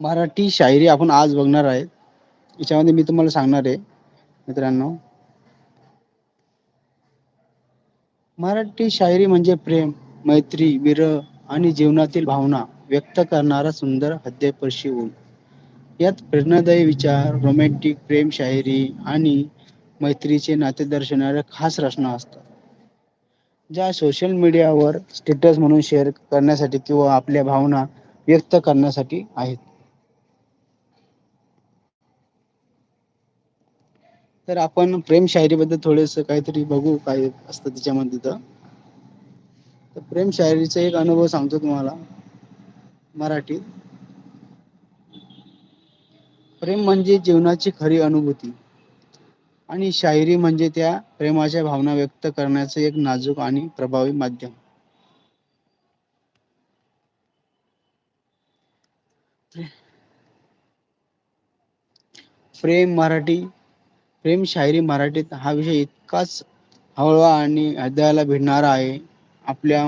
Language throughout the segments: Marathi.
मराठी शायरी आपण आज बघणार आहे. याच्यामध्ये मी तुम्हाला सांगणार आहे मित्रांनो. मराठी शायरी म्हणजे प्रेम मैत्री विरह आणि जीवनातील भावना व्यक्त करणारा सुंदर हद्दपर्शी ऊन. यात प्रेरणादायी विचार रोमॅन्टिक प्रेम शायरी आणि मैत्रीचे नाते दर्शवणाऱ्या खास रचना असतात. ज्या सोशल मीडियावर स्टेटस म्हणून शेअर करण्यासाठी किंवा आपल्या भावना व्यक्त करण्यासाठी आहेत. तर आपण प्रेम शायरी बद्दल थोडेस काहीतरी बघू काय असतं त्याच्यामध्ये तर. प्रेम शायरीचा एक अनुभव सांगतो तुम्हाला. मराठीत प्रेम म्हणजे जीवनाची खरी अनुभूती. आणि शायरी म्हणजे त्या प्रेमाच्या भावना व्यक्त करण्याचे एक नाजूक आणि प्रभावी माध्यम. प्रेम मराठी प्रेम शायरी मराठीत हा विषय इतकाच हळवा आणि हृदयाला भिडणारा आहे. आपल्या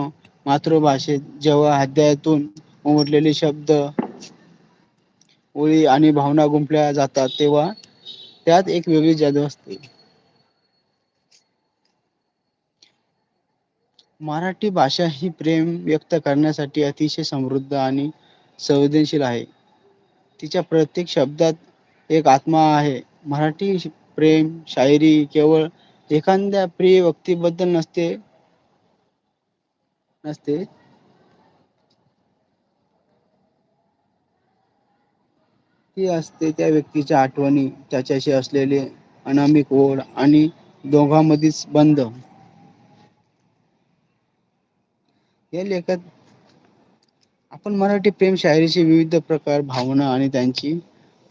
मातृभाषेत जेव्हा हृदयातून उमटलेले शब्द ओळी आणि भावना गुंफल्या जातात तेव्हा त्यात एक वेगळी जादू असते. मराठी भाषा ही प्रेम व्यक्त करण्यासाठी अतिशय समृद्ध आणि संवेदनशील आहे. तिच्या प्रत्येक शब्दात एक आत्मा आहे. मराठी प्रेम शायरी केवळ एखाद्या प्रिय व्यक्तीबद्दल नसते. नसते. ती असते त्या व्यक्तीच्या आठवणी त्याच्याशी असलेले अनामिक ओढ आणि दोघांमधील बंद या लेखात आपण मराठी प्रेम शायरीचे विविध प्रकार भावना आणि त्यांची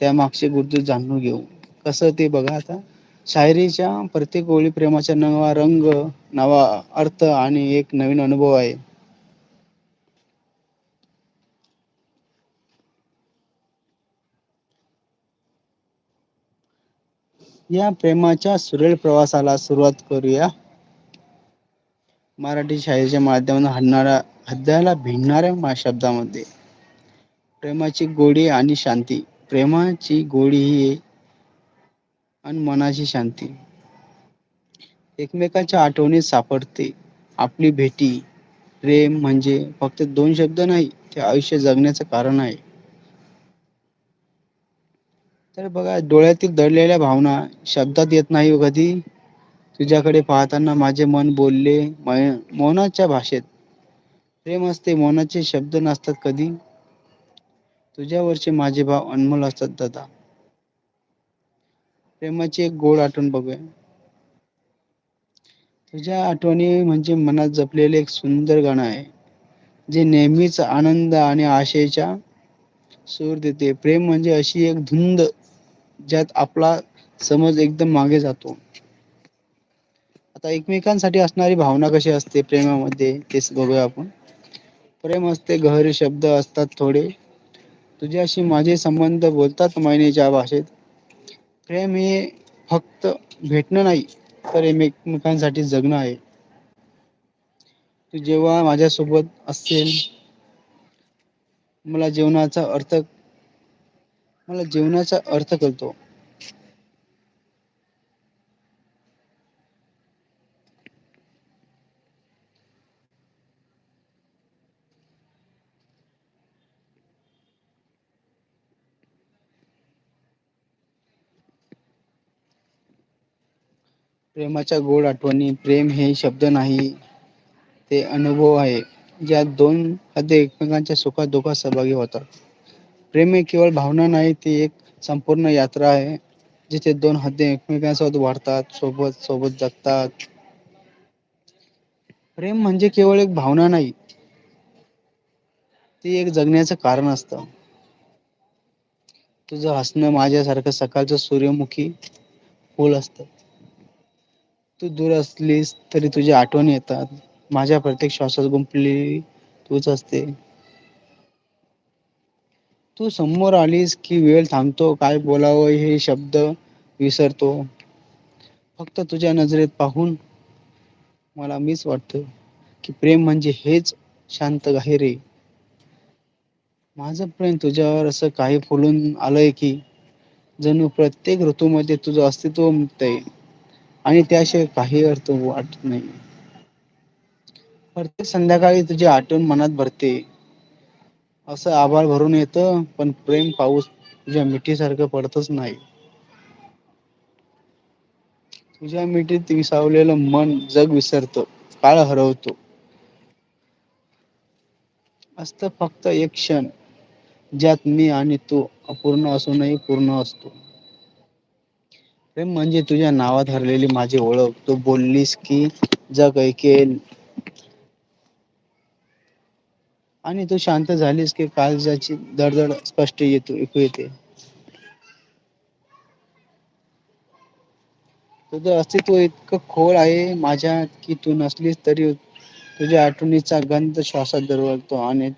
त्यामागचे गुरुत्व जाणून घेऊ. कसं ते बघा आता. शायरीच्या प्रत्येक ओळी प्रेमाचा नवा रंग नवा अर्थ आणि एक नवीन अनुभव आहे. या प्रेमाच्या सुरेल प्रवासाला सुरुवात करूया. मराठी शाळेच्या माध्यमातून हडणाऱ्या हृदयाला भिडणाऱ्या शब्दामध्ये. प्रेमाची गोडी आणि शांती. प्रेमाची गोडी ही आणि मनाची शांती. एकमेकांच्या आठवणीत सापडते. आपली भेटी प्रेम म्हणजे फक्त दोन शब्द नाही ते आयुष्य जगण्याचं कारण आहे. तर बघा डोळ्यातील दडलेल्या भावना शब्दात येत नाही हो कधी. तुझ्याकडे पाहताना माझे मन बोलले मौनाच्या भाषेत. प्रेम असते मौनाचे शब्द नसतात कधी. तुझ्यावरचे माझे भाव अनमोल असतात दादा. प्रेमाची एक गोड आठवण बघूया. तुझ्या आठवणी म्हणजे मनात जपलेले एक सुंदर गाणं आहे. जे नेहमीच आनंद आणि आशेच्या सूर देते. प्रेम म्हणजे अशी एक धुंद ज्यात आपला समज एकदम मागे जातो. आता एकमेकांसाठी असणारी भावना कशी असते प्रेमामध्ये तेच बघूया आपण. प्रेम असते गहरे शब्द असतात थोडे. तुझ्याशी माझे संबंध बोलतात महिनेच्या भाषेत. प्रेम हे फक्त भेटणं नाही तर एकमेकांसाठी जगणं आहे. तू जेव्हा माझ्यासोबत असेल मला जेवणाचा अर्थ मला जेवणाचा अर्थ कळतो. प्रेमाच्या गोड आठवणी प्रेम हे शब्द नाही ते अनुभव आहे. ज्यात दोन हदे एकमेकांच्या सुखात दुःखात सहभागी होतात. प्रेम हे केवळ भावना नाही ती एक संपूर्ण यात्रा आहे जिथे दोन हद्दे एकमेकांसोबत वाढतात सोबत सोबत जगतात. प्रेम म्हणजे केवळ एक भावना नाही ती एक जगण्याचं कारण असतं. तुझं हसणं माझ्यासारखं सकाळचं सूर्यमुखी फूल असतं. तू दूर असलीस तरी तुझी आठवणी येतात. माझ्या प्रत्येक श्वासात गुंपली तूच असते. तू समोर आलीस की वेळ थांबतो काय बोलावं हे शब्द विसरतो. फक्त तुझ्या नजरेत पाहून मला मीच वाटत की प्रेम म्हणजे हेच शांत गाहिरे. माझं प्रेम तुझ्यावर असं काही फुलून आलंय की जणू प्रत्येक ऋतूमध्ये तुझं अस्तित्व आहे आणि त्याशिवाय काही अर्थ वाटत नाही. प्रत्येक संध्याकाळी तुझी आठवण मनात भरते. असं आभाळ भरून येत पण प्रेम पाऊस तुझ्या मिठीसारखं पडतच नाही. तुझ्या मिठीत विसावलेलं मन जग विसरत काळ हरवतो. असत फक्त एक क्षण ज्यात मी आणि तू अपूर्ण असूनही पूर्ण असतो. प्रेम म्हणजे तुझ्या नावात हरलेली माझी ओळख. तू बोललीस की जग ऐकेल. आणि तू शांत झालीस की काळजाची दडदड स्पष्ट येतो ऐकू येते. तुझं अस्तित्व इतकं खोल आहे माझ्या की तू नसलीस तरी तुझ्या आठवणीचा गंध श्वासात दरवळतो आणि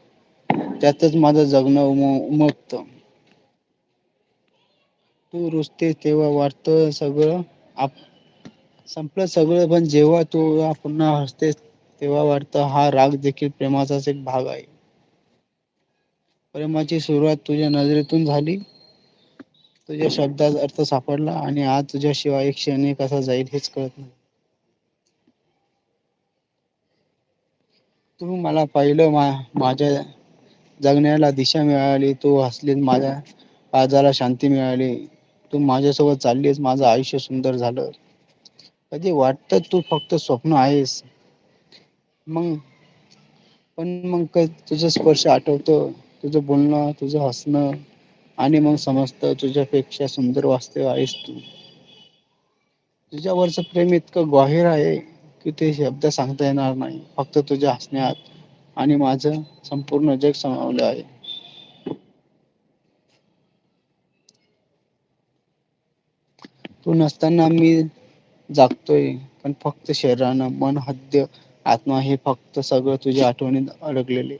त्यातच माझं जगणं उम उमगतं. तू रुजतेस तेव्हा वाटतं सगळं आप संपलं सगळं. पण जेव्हा तू पुन्हा हसतेस तेव्हा वाटतं हा राग देखील प्रेमाचाच एक भाग आहे. प्रेमाची सुरुवात तुझ्या नजरेतून झाली. तुझ्या शब्दात अर्थ सापडला आणि आज तुझ्याशिवाय एक क्षण कसा जाईल हेच कळत नाही. तू मला पाहिलं मा माझ्या जगण्याला दिशा मिळाली. तू हसली माझ्या काळजाला शांती मिळाली. तू माझ्यासोबत चाललीस माझं आयुष्य सुंदर झालं. कधी वाटत तू फक्त स्वप्न आहेस? मग पण मग का तुझा स्पर्श आठवतो तुझं बोलणं तुझं हसणं आणि मग समजत तुझ्यापेक्षा सुंदर वास्तव आहेस तू. तुझ्यावरच प्रेम इतकं ग्वाहीर आहे की ते शब्द सांगता येणार नाही. फक्त तुझ्या हसण्यात आणि माझं संपूर्ण जग समावलं आहे. तू नसताना मी जागतोय पण फक्त शरीरानं मन हद्य आत्मा हे फक्त सगळं तुझ्या आठवणीत अडकलेले.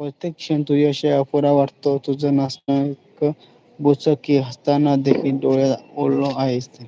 प्रत्येक क्षण तुझ्याशी अपुरा वाटतो तुझं नसणं बुचकी हसताना देखील डोळ्यात ओढलो आहेस ते